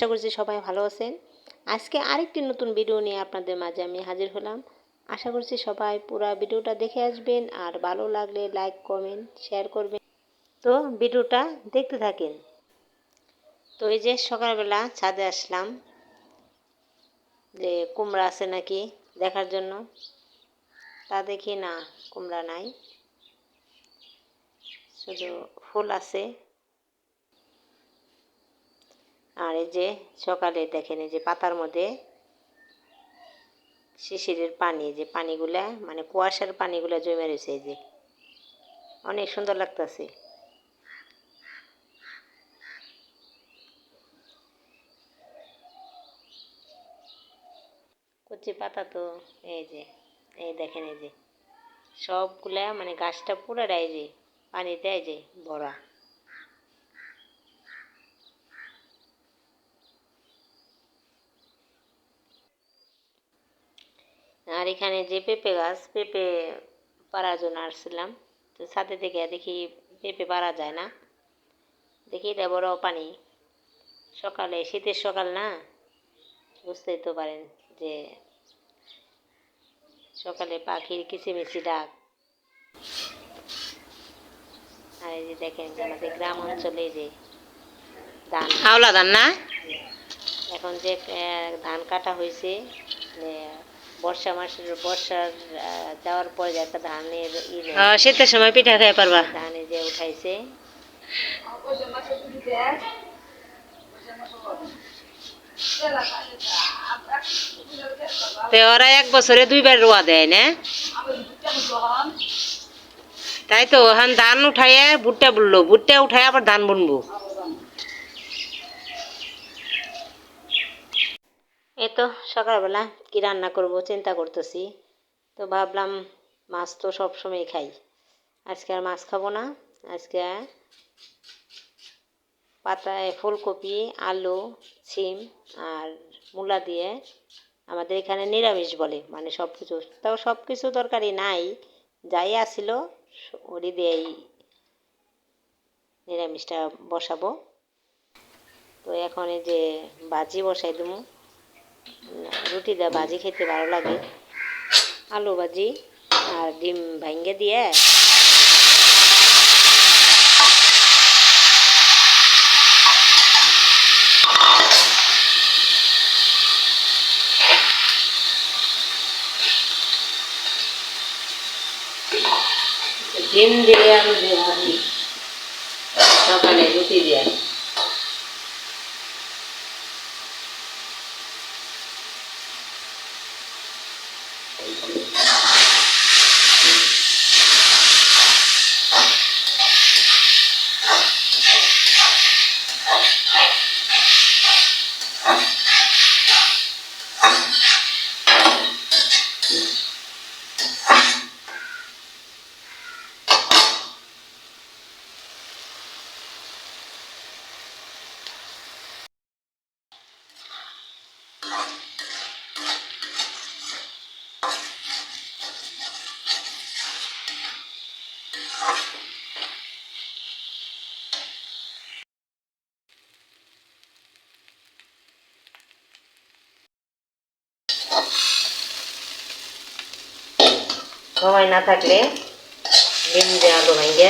আশা করছি সবাই ভালো আছেন। আজকে আরেকটি নতুন ভিডিও নিয়ে আপনাদের মাঝে আমি হাজির হলাম। আশা করছি সবাই পুরো ভিডিওটা দেখে আসবেন আর ভালো লাগলে লাইক কমেন্ট শেয়ার করবেন। তো ভিডিওটা দেখতে থাকেন। তো এই যে সকালবেলা ছাদে আসলাম। যে কুমড়া আছে নাকি দেখার জন্য। তা দেখি না, কুমড়া নাই। শুধু ফুল আছে। আর এই যে সকালে দেখেন এই যে পাতার মধ্যে শিশিরের পানি যে পানিগুলা মানে কুয়াশার পানিগুলা জমে রয়েছে এই যে। অনেক সুন্দর লাগতেছে। কচি পাতা তো এই যে, এই দেখেন এই যে। সবগুলা মানে গাছটা পুরাটাই যে পানিতে এই যে ভরা। আর এখানে যে পেঁপে গাছ পেঁপে পাড়ার জন্য আসছিলাম। তো ছাদে থেকে দেখি পেঁপে পারা যায় না। দেখি এটা বড় পানি। সকালে শীতের সকাল না? বুঝতেই তো পারেন যে সকালে পাখির কিচিমিচি ডাক। আর এই যে দেখেন যে আমাদের গ্রাম অঞ্চলে যে ধান হাওলা ধান না? এখন যে ধান কাটা হয়েছে বর্ষা মাসের বর্ষার যাওয়ার পরে একটা ধানের শীতের সময় পিঠা খাই পারবা। ধানে যে উঠাইছে। ওরা এক বছরে দুইবার রোয়া দেয় না? তাই তো ওখান ধান উঠাইয়ে ভুট্টা বুনলো ভুট্টা উঠাই আবার ধান বুনবো। এই তো সকালবেলা কি রান্না করব চিন্তা করতেছি। তো ভাবলাম মাছ তো সব সময় খাই। আজকে আর মাছ খাব না। আজকে পাতায় ফুলকপি, আলু সিম আর মূলা দিয়ে আমাদের এখানে নিরামিষ বলে মানে সব কিছু তাও সব কিছু তরকারি নাই, যাই আসিল ওরি দিয়েই নিরামিষটা বসাবো। তো এখন এই যে বাজি বসাই দেবো রুটি দিয়ে ভাজি খেতে ভালো লাগে। আলু ভাজি আর ডিম ভাঙ্গে দিয়ে। ডিম দিয়ে আলু দিয়ে ভাজি। সকালে রুটি দিয়ে। সময় না থাকলে ডিম দিয়ে আলু ভাঙ্গে।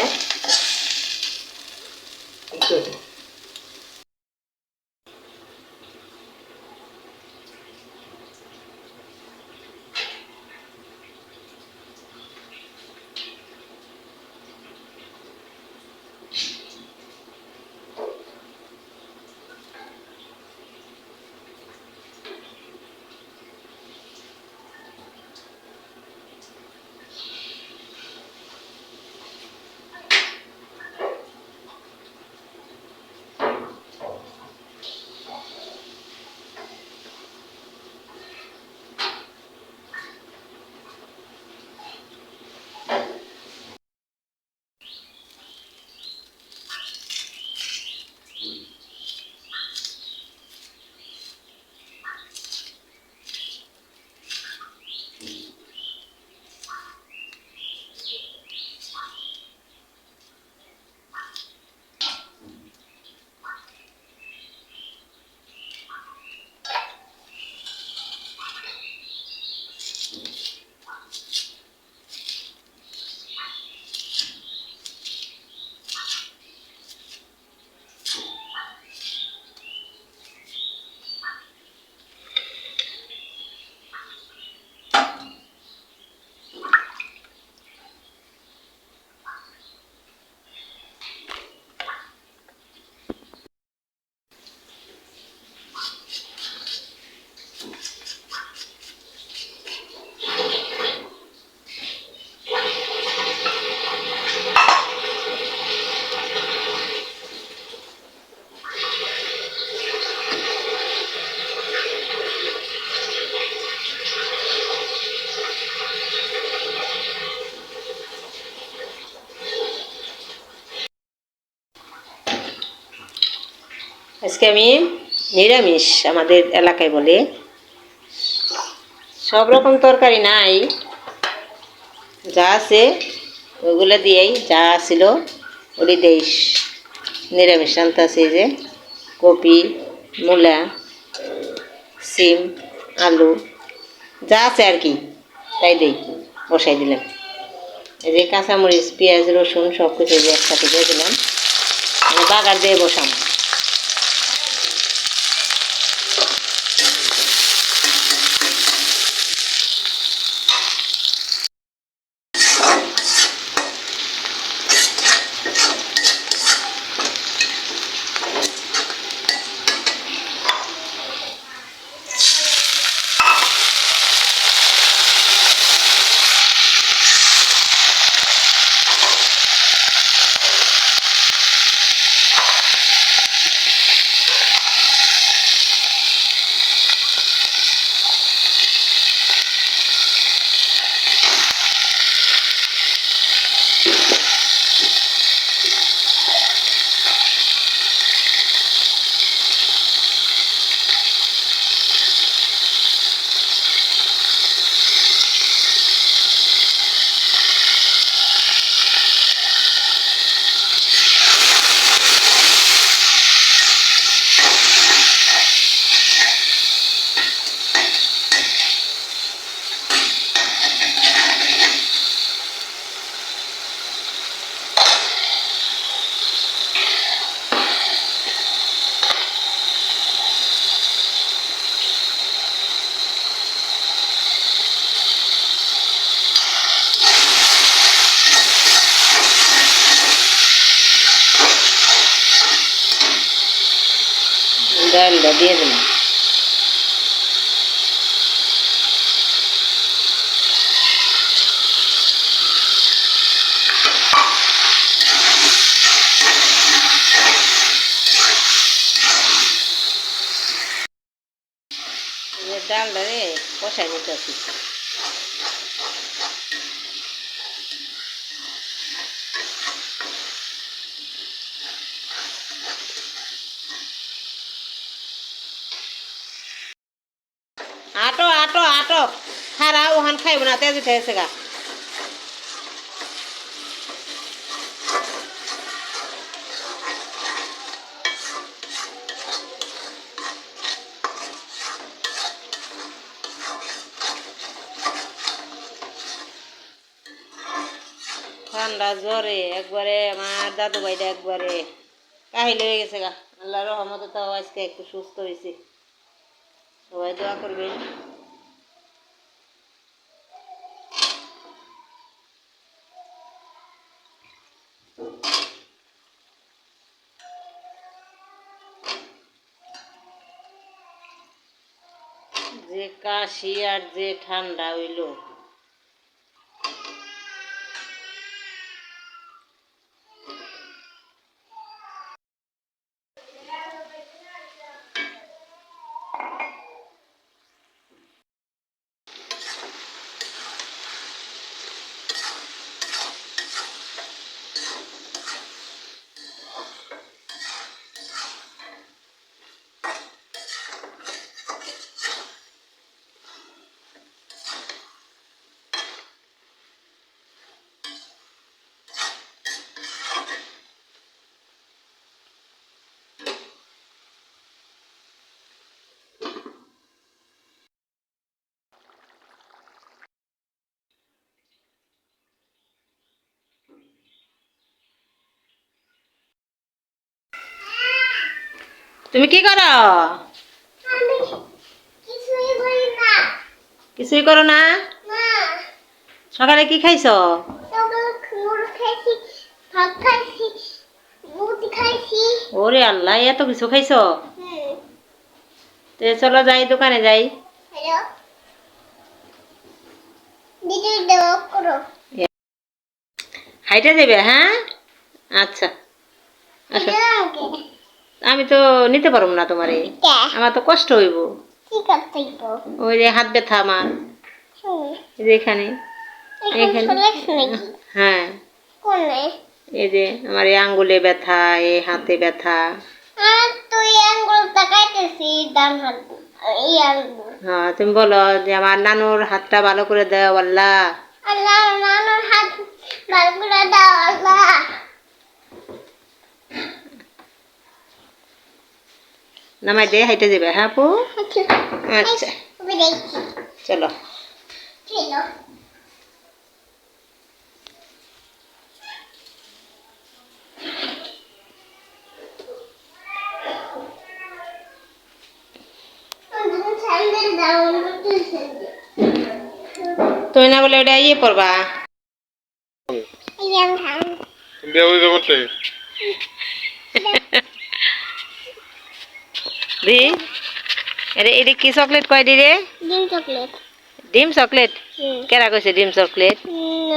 আজকে আমি নিরামিষ আমাদের এলাকায় বলে। সব রকম তরকারি নাই। যা আছে ওগুলো দিয়েই যা ছিল ওটি দেই নিরামিষ রান্তা আছে যে কপি, মূলা, সিম, আলু, যা আছে আর কি। তাই দেই, বসাই দিলাম। এই যে কাঁচামরিচ, পেঁয়াজ, রসুন সব কিছু একসাথে দিয়ে দিলাম। বাগার দিয়ে বসাম। ডালটা দিয়ে দিলাম। ডালটা রে কষাই নিতেছি খাইব না তেজ উঠে গেছে গা। ঠান্ডা জ্বরে একবারে, আমার দাদু ভাইটা একবারে কাহিল হয়ে গেছে গা। আল্লাহ রহমতে তাও আজকে একটু সুস্থ হয়েছে। সবাই দোয়া করবেন। যে কাশি আর যে ঠান্ডা হইল। তুমি কি করো? কিছুই করি না। সকালে কি খাইছো? ওরে আল্লাহ এত কিছু খাইছো? চলো যাই দোকানে যাই। হাইটা দেবে হ্যাঁ? আচ্ছা। আমাকে আমি তো নিতে পারব না তোমারে। আমার তো কষ্ট হইব। ওই যে হাত ব্যথা আমার। এখানে। এখানে হ্যাঁ। এই যে আমার এই আঙ্গুলে ব্যথা এই হাতে ব্যথা। হ্যাঁ তুমি বলো যে আমার নানুর হাতটা ভালো করে দাও আল্লাহ। আল্লাহ নানুর হাত বার করে দাও আল্লাহ। নামাই দে হাইটে যাবে হ্যাঁ আপু? আচ্ছা। দেখছি চলো। তুমি না বলে ওটা ইয়ে পড়বা। এই আঙ্গুল দেওয়া যাবে দি? আরে এটা কি চকলেট কয় দি রে ডিম চকলেট। ডিম চকলেট? কেরা কইছে ডিম চকলেট?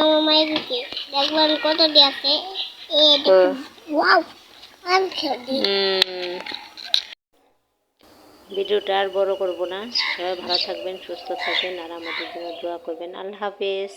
আমার মায়ের দিকে দেখবেন কত দিয়ে আছে? এ ওয়াও আমি খেলি ভিডিওটা আর বড় করব না। সবাই ভালো থাকবেন সুস্থ থাকবেন আর আমাদের জন্য দোয়া করবেন আল্লাহ হাফেজ।